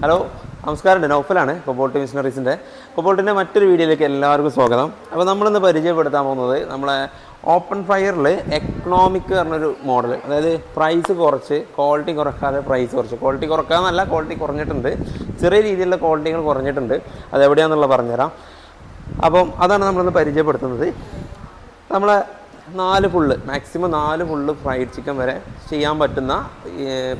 Hello നമസ്കാരം നൗഫലാണ് cobalt മിഷനറീസിന്റെ കൊബോൾട്ടിന്റെ മറ്റൊരു വീഡിയോയിലേക്ക് എല്ലാവർക്കും സ്വാഗതം. അപ്പോൾ നമ്മളിന്ന് പരിചയപ്പെടുത്താൻ പോകുന്നത് നമ്മളെ ഓപ്പൺ ഫയറിൽ എക്കണോമിക് പറഞ്ഞൊരു മോഡൽ അതായത് പ്രൈസ് കുറച്ച് ക്വാളിറ്റി കുറക്കാതെ പ്രൈസ് കുറച്ച്. ക്വാളിറ്റി കുറക്കാന്നല്ല ക്വാളിറ്റി കുറഞ്ഞിട്ടുണ്ട്. ചെറിയ രീതിയിലുള്ള ക്വാളിറ്റികൾ കുറഞ്ഞിട്ടുണ്ട്. അത് എവിടെയാണെന്നുള്ളത് പറഞ്ഞുതരാം. അപ്പം അതാണ് നമ്മളിന്ന് പരിചയപ്പെടുത്തുന്നത്. നമ്മളെ നാല് ഫുള്ള് മാക്സിമം നാല് ഫുള്ള് ഫ്രൈഡ് ചിക്കൻ വരെ ചെയ്യാൻ പറ്റുന്ന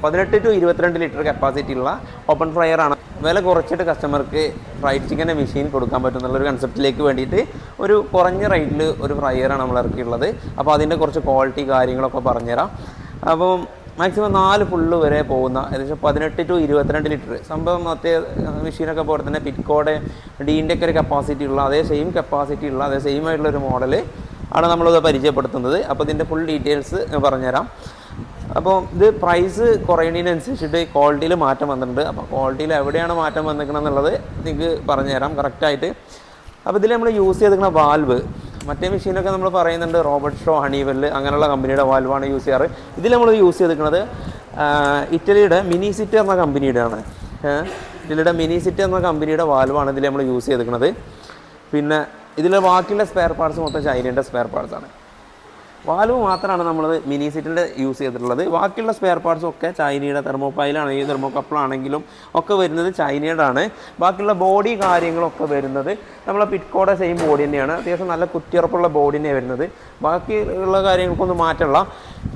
പതിനെട്ട് ടു ഇരുപത്തിരണ്ട് ലിറ്റർ കപ്പാസിറ്റി ഉള്ള ഓപ്പൺ ഫ്രയർ ആണ്. വില കുറച്ചിട്ട് കസ്റ്റമർക്ക് ഫ്രൈഡ് ചിക്കന്റെ മെഷീൻ കൊടുക്കാൻ പറ്റുന്നുള്ള ഒരു കൺസെപ്റ്റിലേക്ക് വേണ്ടിയിട്ട് ഒരു കുറഞ്ഞ റേറ്റിൽ ഒരു ഫ്രയറാണ് നമ്മൾ ഇറക്കിയുള്ളത് അപ്പോൾ അതിന്റെ കുറച്ച് ക്വാളിറ്റി കാര്യങ്ങളൊക്കെ പറഞ്ഞുതരാം. അപ്പം മാക്സിമം നാല് ഫുള്ള് വരെ പോകുന്ന ഏകദേശം പതിനെട്ട് ടു ഇരുപത്തിരണ്ട് ലിറ്റർ സംഭവം മറ്റേ മെഷീനൊക്കെ പോലെ തന്നെ പിറ്റ്കോടെ ഡീന്റെ ഒക്കെ ഒരു കപ്പാസിറ്റി ഉള്ള അതേ സെയിം കപ്പാസിറ്റി ഉള്ള അതേ സെയിം ആയിട്ടുള്ള ഒരു മോഡൽ ആണ് നമ്മളിത് പരിചയപ്പെടുത്തുന്നത്. അപ്പോൾ ഇതിന്റെ ഫുൾ ഡീറ്റെയിൽസ് പറഞ്ഞുതരാം. അപ്പോൾ ഇത് പ്രൈസ് കുറയുന്നതിനനുസരിച്ചിട്ട് ക്വാളിറ്റിയിൽ മാറ്റം വന്നിട്ടുണ്ട്. അപ്പോൾ ക്വാളിറ്റിയിൽ എവിടെയാണ് മാറ്റം വന്നിരിക്കണമെന്നുള്ളത് നിങ്ങൾക്ക് പറഞ്ഞുതരാം കറക്റ്റായിട്ട് അപ്പോൾ ഇതിൽ നമ്മൾ യൂസ് ചെയ്തിരിക്കുന്ന വാൽവ് മറ്റേ മെഷീനൊക്കെ നമ്മൾ പറയുന്നുണ്ട് റോബർട്ട് ഷോ ഹണിവെല്ല് അങ്ങനെയുള്ള കമ്പനിയുടെ വാൽവാണ് യൂസ് ചെയ്യാറ്. ഇതിൽ നമ്മൾ യൂസ് ചെയ്തിരിക്കുന്നത് ഇറ്റലിയുടെ മിനി സിറ്റി എന്ന കമ്പനിയുടെ ആണ് ഇറ്റലിയുടെ മിനി സിറ്റി എന്ന കമ്പനിയുടെ വാൽവാണ് ഇതിൽ നമ്മൾ യൂസ് ചെയ്തിരിക്കുന്നത്. പിന്നെ ഇതിൽ ബാക്കിയുള്ള സ്പെയർ പാർട്സ് മൊത്തം ചൈനയുടെ സ്പെയർ പാർട്സ് ആണ്. വാൽവ് മാത്രമാണ് നമ്മൾ മിനി സീറ്റിന്റെ യൂസ് ചെയ്തിട്ടുള്ളത്. ബാക്കിയുള്ള സ്പെയർ പാർട്സ് ഒക്കെ ചൈനയുടെ തെർമോപ്പൈലാണെങ്കിലും തെർമോകപ്പിളാണെങ്കിലും ഒക്കെ വരുന്നത് ചൈനയുടെ ആണ് ബാക്കിയുള്ള ബോഡി കാര്യങ്ങളൊക്കെ വരുന്നത് നമ്മളെ പിറ്റ്കോടെ സെയിം ബോഡി തന്നെയാണ്. അത്യാവശ്യം നല്ല കുത്തിയുറപ്പുള്ള ബോഡി തന്നെയാണ് വരുന്നത്. ബാക്കിയുള്ള കാര്യങ്ങൾക്കൊന്നും മാറ്റമില്ല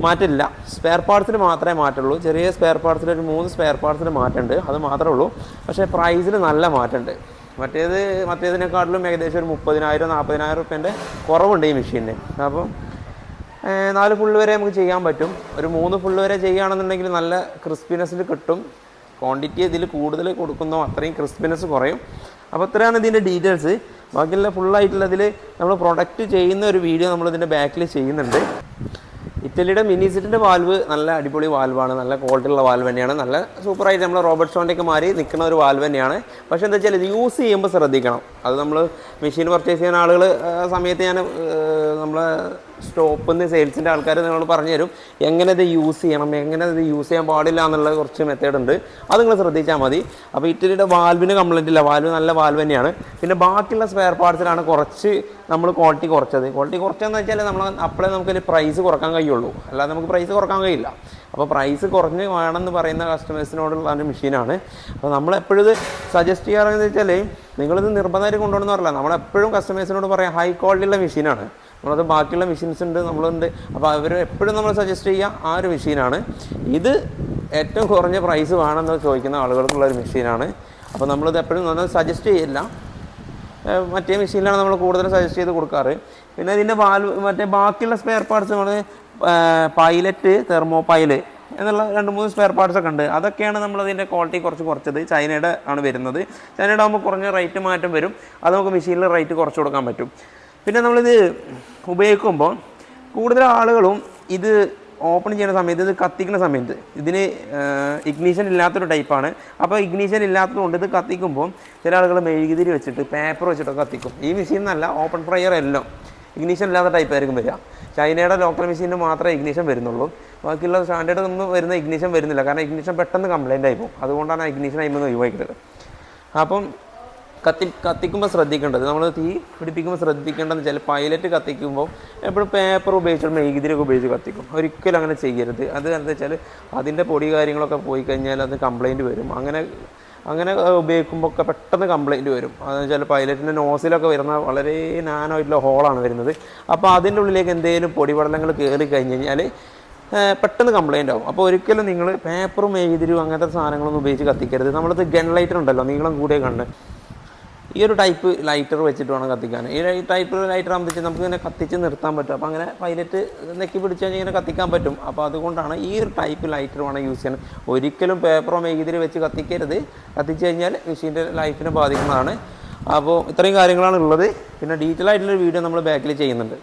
മാറ്റില്ല സ്പെയർ പാർട്സിന് മാത്രമേ മാറ്റുള്ളൂ. ചെറിയ സ്പെയർ പാർട്സിൽ ഒരു മൂന്ന് സ്പെയർ പാർട്സിന് മാറ്റമുണ്ട് അത് മാത്രമേ ഉള്ളൂ. പക്ഷേ പ്രൈസിന് നല്ല മാറ്റമുണ്ട് മറ്റേത് മറ്റേതിനെക്കാട്ടിലും ഏകദേശം ഒരു മുപ്പതിനായിരം നാൽപ്പതിനായിരം റുപ്യന്റെ കുറവുണ്ട് ഈ മെഷീനിന്. അപ്പം നാല് ഫുള്ള് വരെ നമുക്ക് ചെയ്യാൻ പറ്റും. ഒരു മൂന്ന് ഫുള്ള് വരെ ചെയ്യുകയാണെന്നുണ്ടെങ്കിൽ നല്ല ക്രിസ്പിനെസ്സിൽ കിട്ടും. ക്വാണ്ടിറ്റി ഇതിൽ കൂടുതൽ കൊടുക്കുന്നോ അത്രയും ക്രിസ്പിനെസ് കുറയും. അപ്പോൾ ഇത്രയാണ് ഇതിന്റെ ഡീറ്റെയിൽസ്. ബാക്കിയുള്ള ഫുള്ളായിട്ടുള്ളതിൽ നമ്മൾ പ്രൊഡക്റ്റ് ചെയ്യുന്ന ഒരു വീഡിയോ നമ്മൾ ഇതിന്റെ ബാക്കിൽ ചെയ്യുന്നുണ്ട്. ഇറ്റലിയുടെ മിനി സിറ്റിന്റെ വാൽവ് നല്ല അടിപൊളി വാൽവാണ് നല്ല ക്വാളിറ്റി ഉള്ള വാൽവ് തന്നെയാണ്. നല്ല സൂപ്പറായിട്ട് നമ്മൾ റോബർട്ട് ഒക്കെ മാറി നിൽക്കുന്ന ഒരു വാൽവ് തന്നെയാണ്. പക്ഷേ എന്താ വെച്ചാൽ ഇത് യൂസ് ചെയ്യുമ്പോൾ ശ്രദ്ധിക്കണം. അത് നമ്മൾ മെഷീൻ പർച്ചേസ് ചെയ്യുന്ന ആളുകൾ സമയത്ത് ഞാൻ നമ്മളെ സ്റ്റോപ്പിൽ നിന്ന് സെയിൽസിന്റെ ആൾക്കാർ നിങ്ങൾ പറഞ്ഞു തരും എങ്ങനെ ഇത് യൂസ് ചെയ്യണം? എങ്ങനെ ഇത് യൂസ് ചെയ്യാൻ പാടില്ല എന്നുള്ള കുറച്ച് മെത്തേഡ് ഉണ്ട്. അത് നിങ്ങൾ ശ്രദ്ധിച്ചാൽ മതി. അപ്പോൾ ഇറ്റലിയുടെ വാൽവിന് കംപ്ലൈന്റ് ഇല്ല. വാൽവ് നല്ല വാൽവ് തന്നെയാണ്. പിന്നെ ബാക്കിയുള്ള സ്പെയർ പാർട്സിലാണ് കുറച്ച് നമ്മൾ ക്വാളിറ്റി കുറച്ചത്. ക്വാളിറ്റി കുറച്ചതെന്ന് വെച്ചാൽ നമ്മൾ അപ്പോഴേ നമുക്കൊരു പ്രൈസ് കുറയ്ക്കാൻ കഴിയുള്ളൂ. അല്ലാതെ നമുക്ക് പ്രൈസ് കുറയ്ക്കാൻ കഴിയില്ല. അപ്പോൾ പ്രൈസ് കുറഞ്ഞ് വേണമെന്ന് പറയുന്ന കസ്റ്റമേഴ്സിനോടുള്ള ഒരു മെഷീനാണ് അപ്പോൾ നമ്മളെപ്പോഴും ഇത് സജസ്റ്റ് ചെയ്യാറെന്ന് വെച്ചാൽ നിങ്ങളിത് നിർബന്ധമായിട്ട് കൊണ്ടുപോകണമെന്ന് പറയില്ല നമ്മളെപ്പോഴും കസ്റ്റമേഴ്സിനോട് പറയാം ഹൈ ക്വാളിറ്റിയുള്ള മെഷീനാണ് നമ്മളത് ബാക്കിയുള്ള മെഷീൻസ് ഉണ്ട് നമ്മളുണ്ട്. അപ്പോൾ അവർ എപ്പോഴും നമ്മൾ സജസ്റ്റ് ചെയ്യുക ആ ഒരു മെഷീനാണ് ഇത് ഏറ്റവും കുറഞ്ഞ പ്രൈസ് വേണമെന്ന് ചോദിക്കുന്ന ആളുകൾക്കുള്ള ഒരു മെഷീനാണ് അപ്പോൾ നമ്മളിത് എപ്പോഴും നമ്മൾ സജസ്റ്റ് ചെയ്യില്ല. മറ്റേ മെഷീനിലാണ് നമ്മൾ കൂടുതൽ സജസ്റ്റ് ചെയ്ത് കൊടുക്കാറ്. പിന്നെ ഇതിന്റെ വാൽവ് മറ്റേ ബാക്കിയുള്ള സ്പെയർ പാർട്സ് നമ്മൾ പൈലറ്റ് തെർമോ പൈൽ എന്നുള്ള രണ്ട് മൂന്ന് സ്പെയർ പാർട്സ് ഒക്കെ ഉണ്ട്. അതൊക്കെയാണ് നമ്മളതിന്റെ ക്വാളിറ്റി കുറച്ച് കുറച്ചത്. ചൈനയുടെ ആണ് വരുന്നത്. ചൈനയുടെ ആകുമ്പോൾ കുറഞ്ഞ റേറ്റ് മാറ്റം വരും. അത് നമുക്ക് മെഷീനിൽ റേറ്റ് കുറച്ച് കൊടുക്കാൻ പറ്റും. പിന്നെ നമ്മളിത് ഉപയോഗിക്കുമ്പോൾ കൂടുതൽ ആളുകളും ഇത് ഓപ്പൺ ചെയ്യുന്ന സമയത്ത് ഇത് കത്തിക്കുന്ന സമയത്ത് ഇതിന് ഇഗ്നീഷൻ ഇല്ലാത്തൊരു ടൈപ്പാണ്. അപ്പോൾ ഇഗ്നീഷൻ ഇല്ലാത്തതുകൊണ്ട് ഇത് കത്തിക്കുമ്പോൾ ചില ആളുകൾ മെഴുകുതിരി വെച്ചിട്ട് പേപ്പർ വെച്ചിട്ടൊക്കെ കത്തിക്കും. ഈ മെഷീൻ എന്നല്ല ഓപ്പൺ ഫ്രയർ എല്ലാം. ഇഗ്നീഷൻ ഇല്ലാത്ത ടൈപ്പ് ആയിരിക്കും വരിക. ചൈനയുടെ ലോക്കൽ മെഷീനിൽ മാത്രമേ ഇഗ്നീഷൻ വരുന്നുള്ളൂ. ബാക്കിയുള്ള സ്റ്റാൻഡേർഡ് ഒന്നും വരുന്ന ഇഗ്നീഷൻ വരുന്നില്ല. കാരണം ഇഗ്നീഷൻ പെട്ടെന്ന് കംപ്ലൈന്റ് ആയി പോകും. അതുകൊണ്ടാണ് ഇഗ്നീഷൻ ആയിമെന്ന് ഒഴിവാക്കിയത്. അപ്പം കത്തി കത്തിക്കുമ്പോൾ ശ്രദ്ധിക്കേണ്ടത്. നമ്മൾ തീ പിടിപ്പിക്കുമ്പോൾ ശ്രദ്ധിക്കേണ്ടതെന്ന് ചില പൈലറ്റ് കത്തിക്കുമ്പോൾ എപ്പോഴും പേപ്പർ ഉപയോഗിച്ചിട്ട് മെഴുകുതിരിയൊക്കെ ഉപയോഗിച്ച് കത്തിക്കും. ഒരിക്കലും അങ്ങനെ ചെയ്യരുത്. അത് എന്താ വെച്ചാൽ അതിന്റെ പൊടി കാര്യങ്ങളൊക്കെ പോയി കഴിഞ്ഞാൽ അത് കംപ്ലൈന്റ് വരും. അങ്ങനെ അങ്ങനെ ഉപയോഗിക്കുമ്പോൾ ഒക്കെ പെട്ടെന്ന് കംപ്ലൈന്റ് വരും. അതെന്ന് വെച്ചാൽ പൈലറ്റിന്റെ നോസിലൊക്കെ വരുന്ന വളരെ നാനായിട്ടുള്ള ഹോളാണ് വരുന്നത്. അപ്പോൾ അതിന്റെ ഉള്ളിലേക്ക് എന്തെങ്കിലും പൊടിപടലങ്ങൾ കയറി കഴിഞ്ഞ് കഴിഞ്ഞാൽ പെട്ടെന്ന് കംപ്ലൈന്റ് ആവും. അപ്പോൾ ഒരിക്കലും നിങ്ങൾ പേപ്പറും എഴുതിരും അങ്ങനത്തെ സാധനങ്ങളൊന്നും ഉപയോഗിച്ച് കത്തിക്കരുത്. നമ്മളത് ഗൺ ലൈറ്റർ ഉണ്ടല്ലോ നീളം കൂടിയ കണ്ണ് ഈ ഒരു ടൈപ്പ് ലൈറ്റർ വെച്ചിട്ട് വേണം കത്തിക്കാൻ. ഈ ടൈപ്പ് ലൈറ്റർ ആകുമ്പോൾ നമുക്ക് ഇങ്ങനെ കത്തിച്ച് നിർത്താൻ പറ്റും. അപ്പോൾ അങ്ങനെ പൈലറ്റ് നെക്കി പിടിച്ച് കഴിഞ്ഞാൽ ഇങ്ങനെ കത്തിക്കാൻ പറ്റും. അപ്പോൾ അതുകൊണ്ടാണ് ഈ ഒരു ടൈപ്പ് ലൈറ്റർ വേണം യൂസ് ചെയ്യണം ഒരിക്കലും പേപ്പറോ മെഴുകുതിരി വെച്ച് കത്തിക്കരുത്. കത്തിച്ച് കഴിഞ്ഞാൽ മെഷീന്റെ ലൈഫിനെ ബാധിക്കുന്നതാണ്. അപ്പോൾ ഇത്രയും കാര്യങ്ങളാണ് ഉള്ളത്. പിന്നെ ഡീറ്റെയിൽ ആയിട്ടുള്ളൊരു വീഡിയോ നമ്മൾ ബാക്കിൽ ചെയ്യുന്നുണ്ട്.